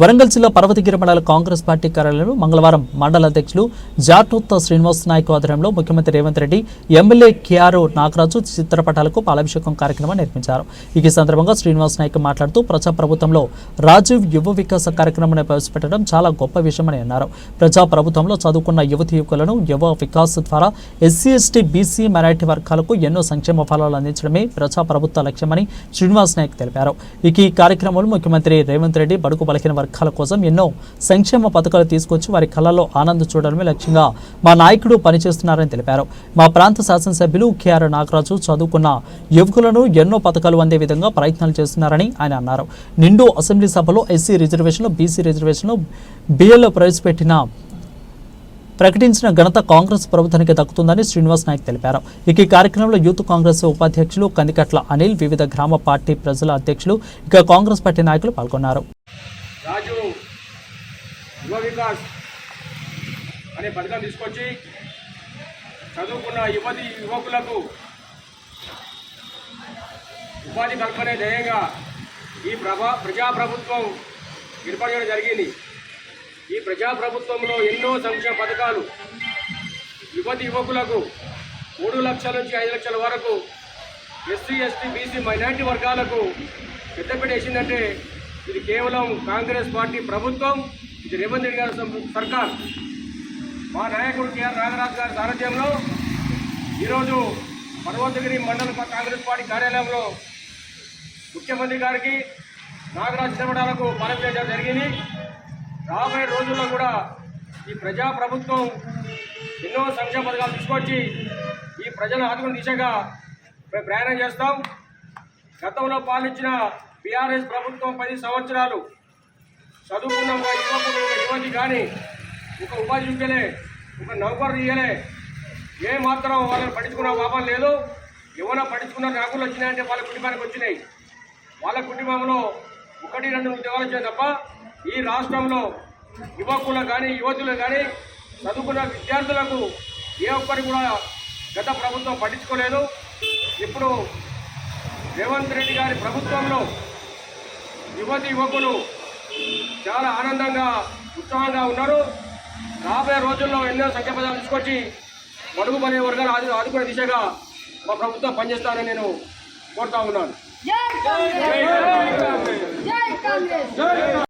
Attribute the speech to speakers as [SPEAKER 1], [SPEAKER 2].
[SPEAKER 1] వరంగల్ జిల్లా పర్వతగిరి మండల కాంగ్రెస్ పార్టీ కార్యాలయంలో మంగళవారం మండల అధ్యక్షులు జాటోత్త శ్రీనివాస్ నాయక్ ఆధ్వర్యంలో ముఖ్యమంత్రి Revanth Reddy MLA K R Nagaraju చిత్రపటాలకు పాలాభిషేకం కార్యక్రమం నిర్మించారు. ఈ సందర్భంగా శ్రీనివాస్ నాయక్ మాట్లాడుతూ ప్రజా ప్రభుత్వంలో రాజీవ్ యువ వికాస కార్యక్రమాన్ని ప్రవేశపెట్టడం చాలా గొప్ప విషయమని అన్నారు. ప్రజా ప్రభుత్వంలో చదువుకున్న యువతి యువకులను యువ వికాస్ ద్వారా ఎస్సీ ఎస్టీ బీసీ మైనార్టీ వర్గాలకు ఎన్నో సంక్షేమ ఫలాలు అందించడమే ప్రజా ప్రభుత్వ లక్ష్యమని శ్రీనివాస్ నాయక్ తెలిపారు. ఇక ఈ కార్యక్రమంలో ముఖ్యమంత్రి రేవంత్ రెడ్డి బడుగు బలహీన వర్గాల కోసం ఎన్నో సంక్షేమ పథకాలు తీసుకొచ్చి వారి కళల్లో ఆనందం చూడడమే లక్ష్యంగా మా నాయకుడు పనిచేస్తున్నారని తెలిపారు. మా ప్రాంత శాసనసభ్యులు కేఆర్ నాగరాజు చదువుకున్న యువకులను ఎన్నో పథకాలు అందే విధంగా ప్రయత్నాలు చేస్తున్నారని ఆయన అన్నారు. నిండు అసెంబ్లీ సభలో ఎస్సీ రిజర్వేషన్లు బీసీ రిజర్వేషన్లు బిఎల్ ప్రవేశపెట్టిన ప్రకటించిన ఘనత కాంగ్రెస్ ప్రభుత్వానికి దక్కుతుందని శ్రీనివాస్ నాయక్ తెలిపారు. ఇక ఈ కార్యక్రమంలో యూత్ కాంగ్రెస్ ఉపాధ్యక్షులు కందికట్ల అనిల్ వివిధ గ్రామ పార్టీ ప్రజల అధ్యక్షులు ఇక కాంగ్రెస్ పార్టీ నాయకులు పాల్గొన్నారు.
[SPEAKER 2] వికాస్ అనే పథకం తీసుకొచ్చి చదువుకున్న యువతి యువకులకు ఉపాధి కల్పనే ధ్యేయంగా ఈ ప్రభా ప్రజాప్రభుత్వం ఏర్పడడం జరిగింది. ఈ ప్రజాప్రభుత్వంలో ఎన్నో సంక్షేమ పథకాలు యువతి యువకులకు మూడు లక్షల నుంచి ఐదు లక్షల వరకు ఎస్సీ ఎస్టీ బీసీ మైనారిటీ వర్గాలకు పెద్దపీట వేసిందంటే ఇది కేవలం కాంగ్రెస్ పార్టీ ప్రభుత్వం. ఇది రేవంత్ రెడ్డి గారి సర్కార్. మా నాయకుడు కేఆర్ నాగరాజు గారి సారథ్యంలో ఈరోజు పర్వతగిరి మండల కాంగ్రెస్ పార్టీ కార్యాలయంలో ముఖ్యమంత్రి గారికి నాగరాజు చిన్నపడాలకు పాలన జరిగింది. రాబోయే రోజుల్లో కూడా ఈ ప్రజా ప్రభుత్వం ఎన్నో సంక్షేమ పథకాలు తీసుకొచ్చి ఈ ప్రజలను ఆదుకుని దిశగా మేము ప్రయాణం చేస్తాం. గతంలో పాలించిన బీఆర్ఎస్ ప్రభుత్వం పది సంవత్సరాలు చదువుకున్న ఒక యువకుడు ఒక యువతి కానీ ఒక ఉపాధి చూపలే ఒక నౌకరు ఇయ్యలే ఏ మాత్రం వాళ్ళని పట్టించుకున్న పాపం లేదు. ఏమైనా పట్టించుకున్న రాకులు వచ్చినాయంటే వాళ్ళ కుటుంబానికి వచ్చినాయి. వాళ్ళ కుటుంబంలో ఒకటి రెండు ఉద్యోగాలు వచ్చాయి తప్ప ఈ రాష్ట్రంలో యువకులు కానీ యువతులు కానీ చదువుకున్న విద్యార్థులకు ఏ ఒక్కరు కూడా గత ప్రభుత్వం పట్టించుకోలేదు. ఇప్పుడు రేవంత్ రెడ్డి గారి ప్రభుత్వంలో యువతి యువకులు చాలా ఆనందంగా ఉత్సాహంగా ఉన్నారు. రాబోయే రోజుల్లో ఎన్నో సంఖ్య పదాలు తీసుకొచ్చి మడుగు పడే వర్గాలు ఆదు ఆదుకునే దిశగా మా ప్రభుత్వం పనిచేస్తానని నేను కోరుతా ఉన్నాను.